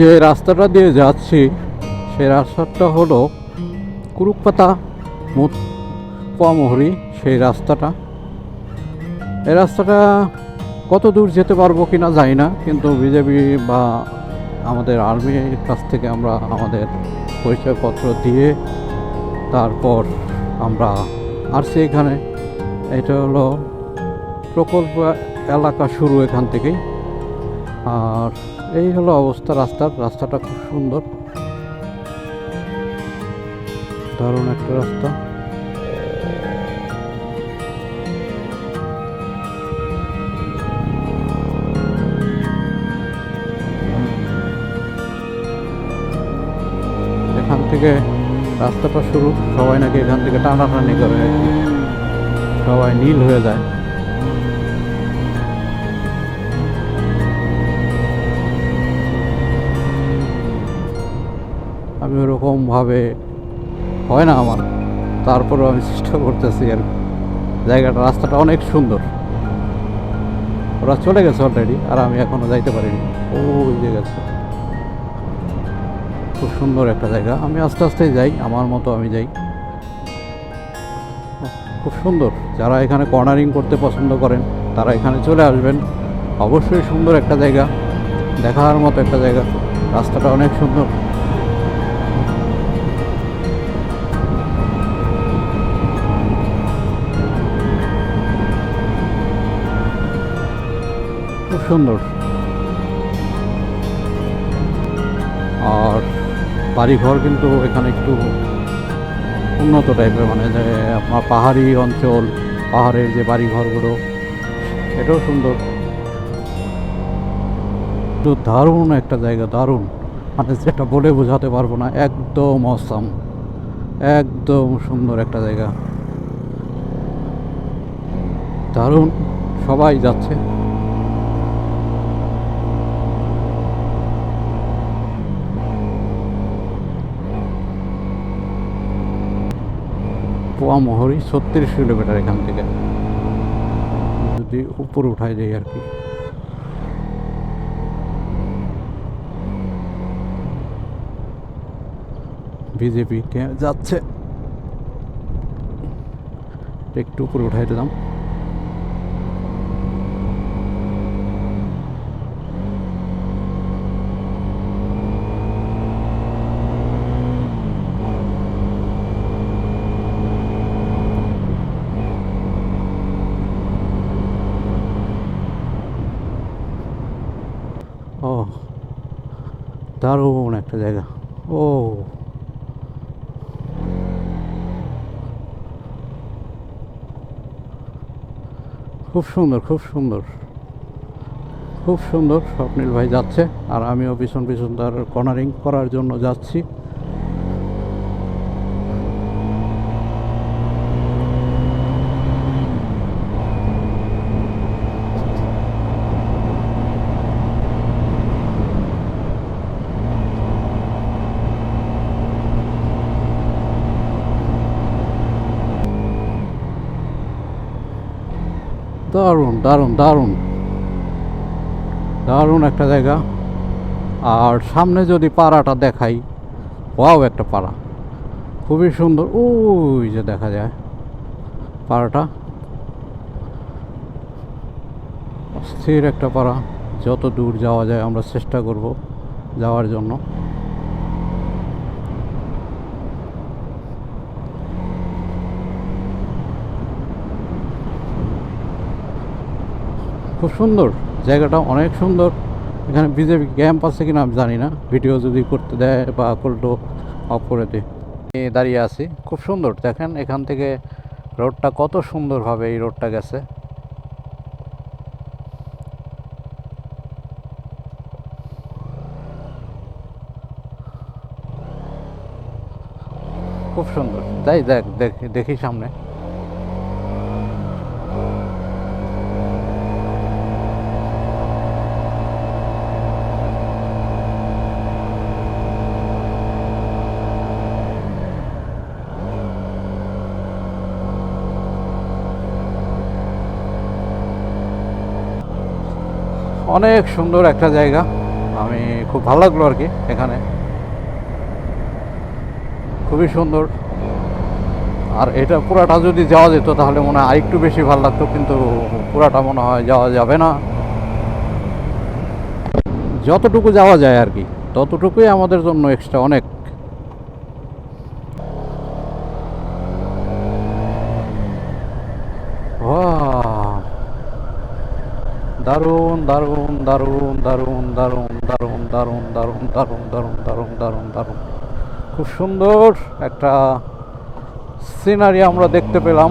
যে রাস্তাটা দিয়ে যাচ্ছি, সেই রাস্তাটা হলো কুরুকপাতা পোয়ামহরি সেই রাস্তাটা। এই রাস্তাটা কত দূর যেতে পারব কিনা জানি না, কিন্তু বিজেপি বা আমাদের আর্মির কাছ থেকে আমরা আমাদের পরিচয়পত্র দিয়ে তারপর আমরা আসছি এখানে। এটা হলো প্রকল্প এলাকা শুরু এখান থেকেই। আর এই হলো অবস্থা রাস্তার, রাস্তাটা খুব সুন্দর। দারুণ একটা রাস্তা। এখান থেকে রাস্তাটা শুরু। সবাই নাকি এখান থেকে টানাটানি করে সবাই নীল হয়ে যায়। ওরকমভাবে হয় না আমার। তারপরেও আমি চেষ্টা করতেছি আর জায়গাটা, রাস্তাটা অনেক সুন্দর। ওরা চলে গেছে অলরেডি আর আমি এখনও যাইতে পারিনি। ওই যে গেছে। খুব সুন্দর একটা জায়গা। আমি আস্তে আস্তে যাই, আমার মতো আমি যাই। খুব সুন্দর। যারা এখানে কর্নারিং করতে পছন্দ করেন, তারা এখানে চলে আসবেন। অবশ্যই সুন্দর একটা জায়গা। দেখার মতো একটা জায়গা। রাস্তাটা অনেক সুন্দর। সুন্দর। আর বাড়িঘর কিন্তু এখানে একটু উন্নত টাইপের মানে যে আপনার পাহাড়ি অঞ্চল, পাহাড়ের যে বাড়িঘরগুলো এটাও সুন্দর। দারুণ একটা জায়গা, দারুণ। মানে যেটা বলে বোঝাতে পারব না, একদম অসাম। একদম সুন্দর একটা জায়গা। দারুণ, সবাই যাচ্ছে। পোয়ামহরি ছত্রিশ কিলোমিটার এখান থেকে। যদি উপর উঠায় যাই আর কি। বিজেপি যাচ্ছে। একটু উপরে উঠাই দিলাম ও দারুণ একটা জায়গা। ও। খুব সুন্দর খুব সুন্দর। খুব সুন্দর স্বপ্নিল ভাই যাচ্ছে, আর আমিও পিছন পিছন তার কর্নারিং করার জন্য যাচ্ছি। দারুণ দারুণ দারুণ। দারুণ একটা জায়গা। আর সামনে যদি পাড়াটা দেখাই, ওয়াও একটা পাড়া। খুবই সুন্দর। ওই যে দেখা যায় পাড়াটা। অস্থির একটা পাড়া। যত দূর যাওয়া যায় আমরা চেষ্টা করব যাওয়ার জন্য। খুব সুন্দর। জায়গাটা অনেক সুন্দর। এখানে বিজেপি ক্যাম্প আছে কিনা আমি জানি না। ভিডিও যদি করতে দেয় বা করল অফ করে দেয়। দাঁড়িয়ে আছি। খুব সুন্দর। দেখেন এখান থেকে রোডটা কত সুন্দরভাবে এই রোডটা গেছে। খুব সুন্দর। তাই দেখ, দেখ- দেখি সামনে। অনেক সুন্দর একটা জায়গা। আমি খুব ভালো লাগল আর কি এখানে। খুবই সুন্দর। আর এটা পুরাটা যদি যাওয়া যেত তাহলে মনে হয় আরেকটু বেশি ভালো লাগতো, কিন্তু পুরাটা মনে হয় যাওয়া যাবে না। যতটুকু যাওয়া যায় আর কি, ততটুকুই আমাদের জন্য এক্সট্রা অনেক। দারুণ দারুণ দারুণ দারুণ দারুণ দারুণ দারুণ দারুণ দারুণ দারুণ দারুণ দারুণ দারুণ খুব সুন্দর একটা সিনারি আমরা দেখতে পেলাম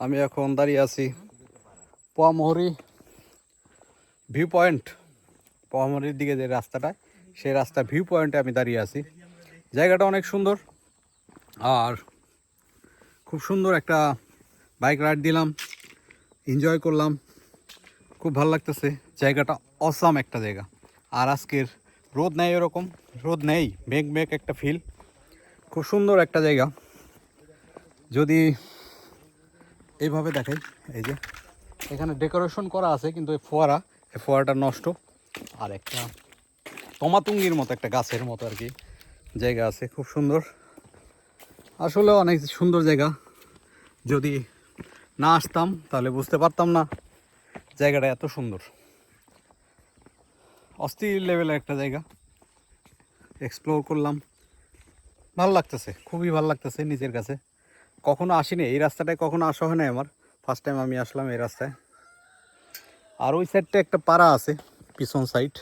আমি এখন দাঁড়িয়ে আছি পোয়ামহরি ভিউ পয়েন্ট পোয়ামহরির দিকে যে রাস্তাটা, সেই রাস্তা ভিউ পয়েন্টে আমি দাঁড়িয়ে আছি। জায়গাটা অনেক সুন্দর। আর খুব সুন্দর একটা বাইক রাইড দিলাম। এনজয় করলাম। খুব ভালো লাগতেছে। জায়গাটা অসাম একটা জায়গা। আর আজকের রোদ নেই এরকম রোদ নেই, মেঘ মেঘ একটা ফিল খুব সুন্দর একটা জায়গা। যদি এইভাবে দেখাই এই যে। এখানে ডেকোরেশন করা আছে কিন্তু এই ফোয়ারা। এই ফোয়ারাটা নষ্ট। আর একটা তমাতুঙ্গির মতো একটা গাছের মতো আর কি জায়গা আছে খুব সুন্দর। আসলে অনেক সুন্দর জায়গা। যদি না আসতাম তাহলে বুঝতে পারতাম না জায়গাটা এত সুন্দর। অস্থির লেভেলের একটা জায়গা। এক্সপ্লোর করলাম। ভালো লাগতেছে খুবই ভালো লাগতেছে নিজের কাছে। কখনো আসিনি, এই রাস্তাটায় কখনো আসা হয় না আমার। ফার্স্ট টাইম আমি আসলাম এই রাস্তায়। আর ওই সাইডটা একটা পাড়া আছে, পিছন সাইড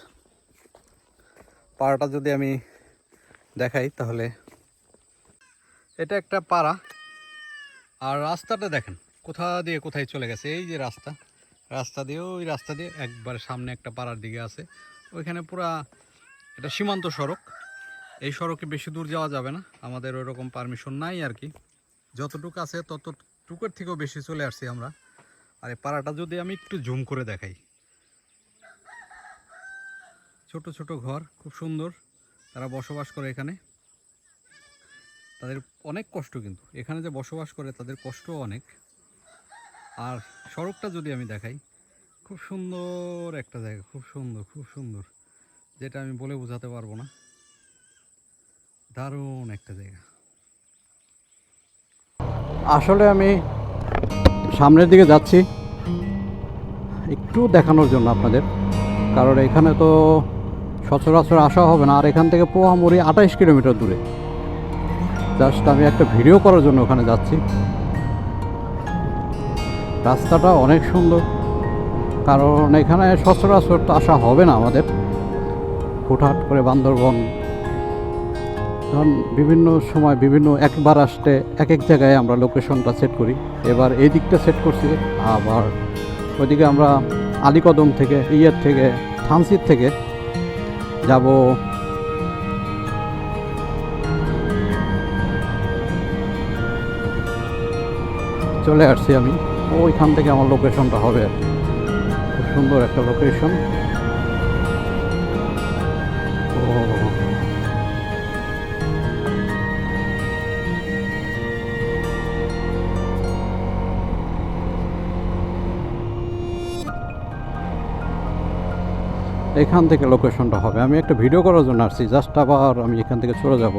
পাড়াটা যদি আমি দেখাই তাহলে। এটা একটা পাড়া। আর রাস্তাটা দেখেন, কোথা দিয়ে কোথায় চলে গেছে, এই যে রাস্তা। রাস্তা দিয়ে, ওই রাস্তা দিয়ে একবার সামনে একটা পাড়ার দিকে আছে। ওইখানে পুরা এটা সীমান্ত সড়ক। এই সড়কে বেশি দূর যাওয়া যাবে না, আমাদের ওইরকম পারমিশন নাই আর কি। যতটুকু আছে ততটুকুর থেকেও বেশি চলে আসছি আমরা। আর এই পাড়াটা যদি আমি একটু জুম করে দেখাই। ছোট ছোট ঘর, খুব সুন্দর। তারা বসবাস করে এখানে। তাদের অনেক কষ্ট কিন্তু। এখানে যে বসবাস করে তাদের কষ্ট অনেক। আর সড়কটা যদি আমি দেখাই, খুব সুন্দর একটা জায়গা, খুব সুন্দর খুব সুন্দর। যেটা আমি বলে বোঝাতে পারব না। দারুণ একটা জায়গা। আসলে আমি সামনের দিকে যাচ্ছি একটু দেখানোর জন্য আপনাদের। কারণ এখানে তো সচরাচর আসা হবে না। আর এখান থেকে পোহামুড়ি আঠাইশ কিলোমিটার দূরে। জাস্ট আমি একটা ভিডিও করার জন্য ওখানে যাচ্ছি। রাস্তাটা অনেক সুন্দর। কারণ এখানে সচরাচর তো আসা হবে না আমাদের। হুটহাট করে বান্দরবন ধরুন বিভিন্ন সময় বিভিন্ন একবার আসতে এক এক জায়গায় আমরা লোকেশনটা সেট করি। এবার এই দিকটা সেট করছি, আবার ওইদিকে আমরা আলিকদম থেকে, ইয়ের থেকে, থানসির থেকে যাব। চলে আসছি আমি। ওইখান থেকে আমার লোকেশনটা হবে। খুব সুন্দর একটা লোকেশন এখান থেকে লোকেশনটা হবে। আমি একটা ভিডিও করার জন্য আসছি জাস্ট আবার আমি এখান থেকে চলে যাব।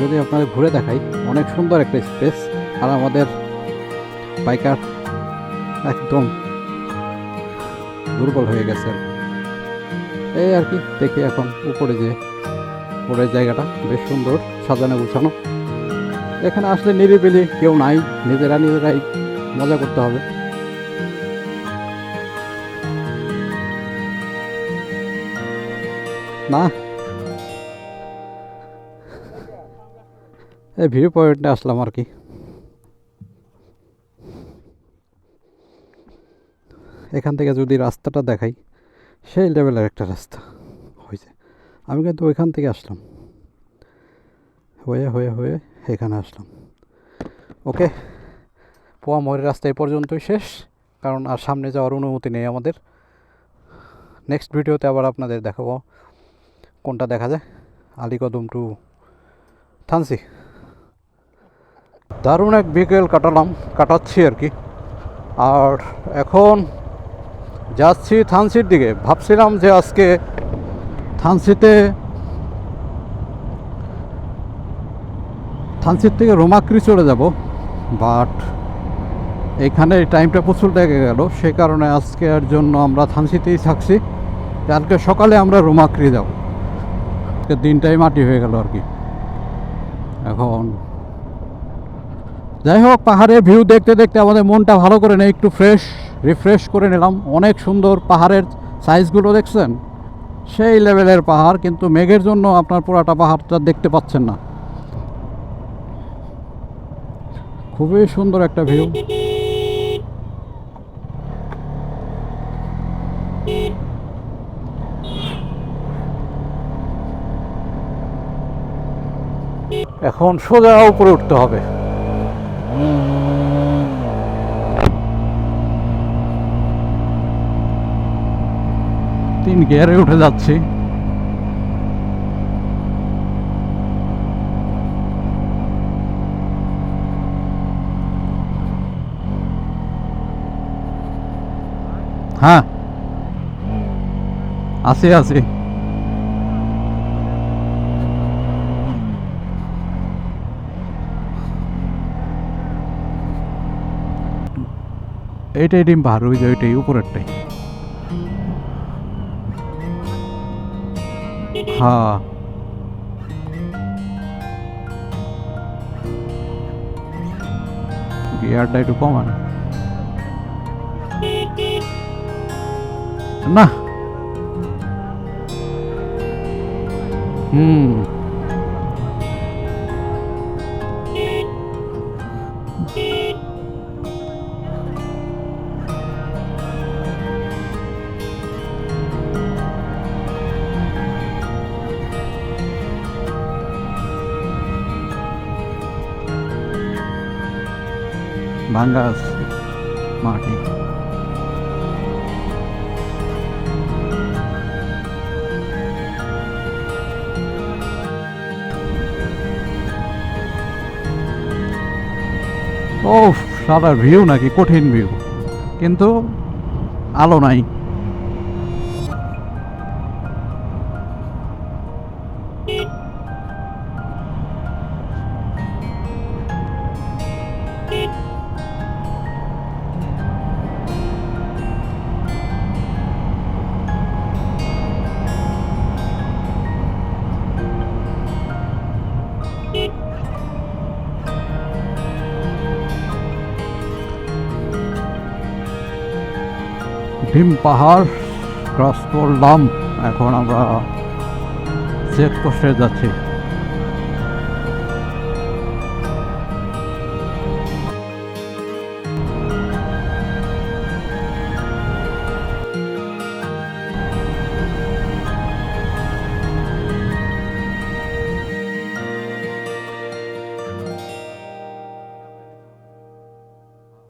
যদি আপনাদের ঘুরে দেখাই, অনেক সুন্দর একটা স্পেস আর আমাদের বাইকার একদম দুর্বল হয়ে গেছে। এই আর কি, দেখি এখন উপরে যে উপরের জায়গাটা, বেশ সুন্দর সাজানো গুছানো। এখানে আসলে নিরিবিলি কেউ নাই, নিজেরা নিজেরাই মজা করতে হবে। না। এই ভিউ পয়েন্টে আসলাম আর কি। এখান থেকে যদি রাস্তাটা দেখাই, সেই লেভেলের একটা রাস্তা হয়েছে আমি কিন্তু ওইখান থেকে আসলাম। হয়ে হয়ে হয়ে এখানে আসলাম। ওকে, পোয়া ময়ের রাস্তা এই পর্যন্তই শেষ, কারণ আর সামনে যাওয়ার অনুমতি নেই আমাদের। নেক্সট ভিডিওতে আবার আপনাদের দেখাবো কোনটা দেখা যায়। আলিকদম টু থানসি দারুণ এক বিকেল কাটালাম, কাটাচ্ছি আর কি। আর এখন যাচ্ছি থানসির দিকে। ভাবছিলাম যে আজকে থানসিতে থানসির থেকে রোমাক্রি চলে যাব, বাট এখানে টাইমটা প্রচুর লেগে গেল। সে কারণে আজকে আজকের জন্য আমরা থানসিতেই থাকছি। কালকে সকালে আমরা রোমাক্রি যাব। দিনটাই মাটি হয়ে গেল আর কি। এখন যাই হোক, পাহাড়ের ভিউ দেখতে দেখতে আমাদের মনটা ভালো করে নেই, একটু ফ্রেশ রিফ্রেশ করে নিলাম। অনেক সুন্দর পাহাড়ের সাইজগুলো দেখছেন? সেই লেভেলের পাহাড়, কিন্তু মেঘের জন্য আপনার পুরাটা পাহাড়টা দেখতে পাচ্ছেন না। খুবই সুন্দর একটা ভিউ এখন সোজা উপরে উঠতে হবে। গিয়ারে উঠে যাচ্ছি। হ্যাঁ। আছি আছি। এইটাই ডিম পাহাড় ওই যে ওইটাই উপরেরটাই। হ্যাঁ গিয়ারটা একটু কমান না হুম ভাঙ্গা মাটি। ও সাদা ভিউ নাকি কঠিন ভিউ। কিন্তু আলো নাই। ভীম পাহাড় ক্রস করলাম এখন আমরা চেক পোস্টে যাচ্ছি।